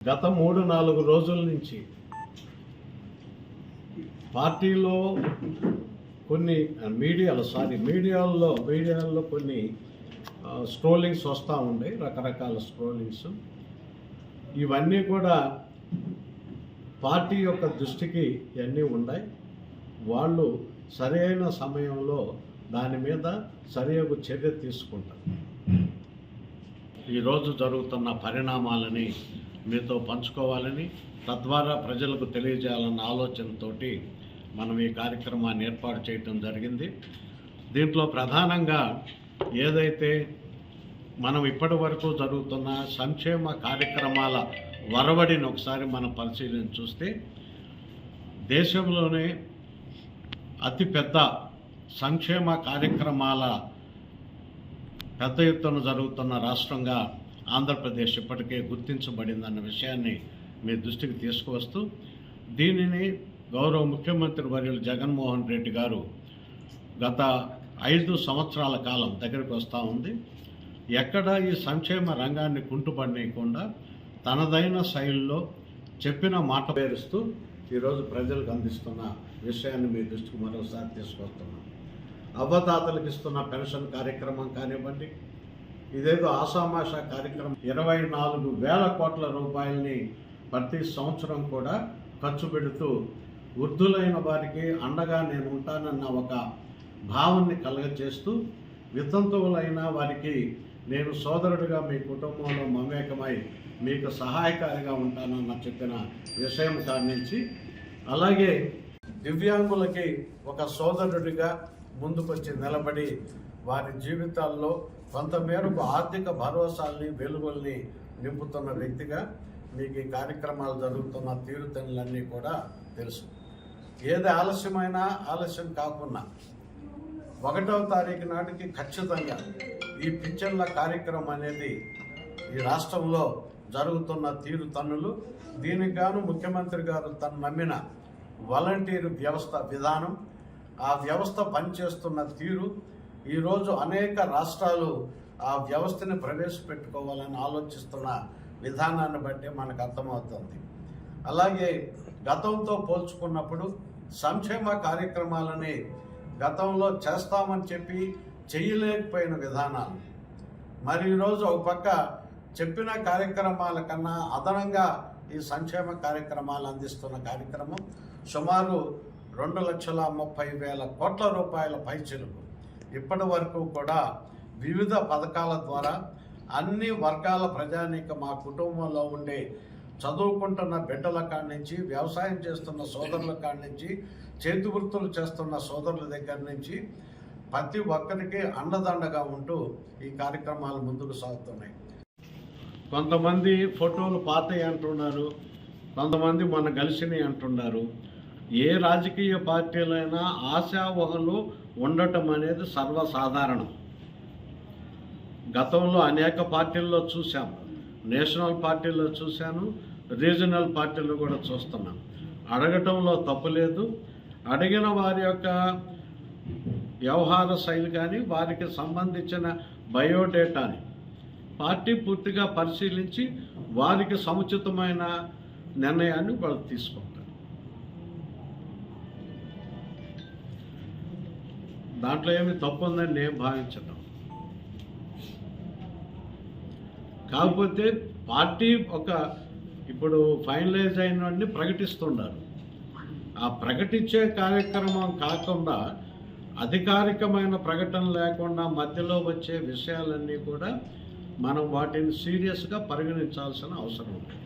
గత మూడు నాలుగు రోజుల నుంచి పార్టీలో కొన్ని మీడియాలో సారీ మీడియాల్లో మీడియాల్లో కొన్ని స్ట్రోలింగ్స్ వస్తూ ఉండే రకరకాల స్ట్రోలింగ్స్ ఇవన్నీ కూడా పార్టీ యొక్క దృష్టికి ఇవన్నీ ఉన్నాయి వాళ్ళు సరైన సమయంలో దాని మీద సరియగు చర్య తీసుకుంటారు. ఈరోజు జరుగుతున్న పరిణామాలని మీతో పంచుకోవాలని తద్వారా ప్రజలకు తెలియజేయాలన్న ఆలోచనతోటి మనం ఈ కార్యక్రమాన్ని ఏర్పాటు చేయటం జరిగింది. దీంట్లో ప్రధానంగా ఏదైతే మనం ఇప్పటి వరకు జరుగుతున్న సంక్షేమ కార్యక్రమాల వరవడిని ఒకసారి మనం పరిశీలన చూస్తే దేశంలోనే అతిపెద్ద సంక్షేమ కార్యక్రమాల పెద్ద ఎత్తున జరుగుతున్న రాష్ట్రంగా ఆంధ్రప్రదేశ్ ఇప్పటికే గుర్తించబడిందన్న విషయాన్ని మీ దృష్టికి తీసుకువస్తూ దీనిని గౌరవ ముఖ్యమంత్రి వర్యులు జగన్మోహన్ రెడ్డి గారు గత ఐదు సంవత్సరాల కాలం దగ్గరికి వస్తూ ఉంది. ఎక్కడ ఈ సంక్షేమ రంగాన్ని కుంటుపడనీయకుండా తనదైన శైలిలో చెప్పిన మాట పేరుస్తూ ఈరోజు ప్రజలకు అందిస్తున్న విషయాన్ని మీ దృష్టికి మరోసారి తీసుకొస్తున్నాం అవ్వతాతలకు ఇస్తున్న పెన్షన్ కార్యక్రమం కానివ్వండి ఇదేదో ఆషామాష కార్యక్రమం. ఇరవై నాలుగు వేల కోట్ల రూపాయలని ప్రతి సంవత్సరం కూడా ఖర్చు పెడుతూ వృద్ధులైన వారికి అండగా నేను ఉంటానన్న ఒక భావాన్ని కలగచేస్తూ వితంతువులైన వారికి నేను సోదరుడిగా మీ కుటుంబంలో మమేకమై మీకు సహాయకారిగా ఉంటానన్న చెప్పిన విషయం కానించి అలాగే దివ్యాంగులకి ఒక సోదరుడిగా ముందుకొచ్చి నిలబడి వారి జీవితాల్లో కొంతమేరకు ఆర్థిక భరోసాల్ని వెలుగుల్ని నింపుతున్న వ్యక్తిగా మీకు ఈ కార్యక్రమాలు జరుగుతున్న తీరుతెన్నులన్నీ కూడా తెలుసు. ఏది ఆలస్యమైనా ఆలస్యం కాకుండా ఒకటవ తారీఖు నాటికి ఖచ్చితంగా ఈ పింఛన్ల కార్యక్రమం అనేది ఈ రాష్ట్రంలో జరుగుతున్న తీరు తన్నులు దీనికి గాను ముఖ్యమంత్రి గారు తను నమ్మిన వాలంటీర్ వ్యవస్థ విధానం ఆ వ్యవస్థ పనిచేస్తున్న తీరు ఈరోజు అనేక రాష్ట్రాలు ఆ వ్యవస్థని ప్రవేశపెట్టుకోవాలని ఆలోచిస్తున్న విధానాన్ని బట్టి మనకు అర్థమవుతుంది. అలాగే గతంతో పోల్చుకున్నప్పుడు సంక్షేమ కార్యక్రమాలని గతంలో చేస్తామని చెప్పి చేయలేకపోయిన విధానాలు. మరి ఈరోజు ఒక పక్క చెప్పిన కార్యక్రమాల కన్నా అదనంగా ఈ సంక్షేమ కార్యక్రమాలు అందిస్తున్న కార్యక్రమం సుమారు రెండు లక్షల ముప్పై వేల కోట్ల రూపాయల పైచిలుకు. ఇప్పటి వరకు కూడా వివిధ పథకాల ద్వారా అన్ని వర్గాల ప్రజానీక మా కుటుంబంలో ఉండే చదువుకుంటున్న బిడ్డల కాడి నుంచి వ్యవసాయం చేస్తున్న సోదరుల కాడి నుంచి చేతి వృత్తులు చేస్తున్న సోదరుల దగ్గర నుంచి ప్రతి ఒక్కరికి అండదండగా ఉంటూ ఈ కార్యక్రమాలు ముందుకు సాగుతున్నాయి. కొంతమంది ఫోటోలు పాతయి అంటున్నారు కొంతమంది మన కలిసినవి అంటున్నారు. ఏ రాజకీయ పార్టీలైనా ఆశావహలు ఉండటం అనేది సర్వసాధారణం. గతంలో అనేక పార్టీల్లో చూసాం నేషనల్ పార్టీల్లో చూశాను. రీజనల్ పార్టీలు కూడా చూస్తున్నాం. అడగటంలో తప్పు లేదు. అడిగిన వారి యొక్క వ్యవహార శైలి కానీ వారికి సంబంధించిన బయోడేటాని పార్టీ పూర్తిగా పరిశీలించి వారికి సముచితమైన నిర్ణయాన్ని వాళ్ళు తీసుకుంటారు. దాంట్లో ఏమి తప్పు ఉందని నేను భావించడం కాకపోతే పార్టీ ఒక ఇప్పుడు ఫైనలైజ్ అయినవన్నీ ప్రకటిస్తున్నారు ఆ ప్రకటించే కార్యక్రమం కాకుండా అధికారికమైన ప్రకటన లేకుండా మధ్యలో వచ్చే విషయాలన్నీ కూడా మనం వాటిని సీరియస్గా పరిగణించాల్సిన అవసరం ఉంటుంది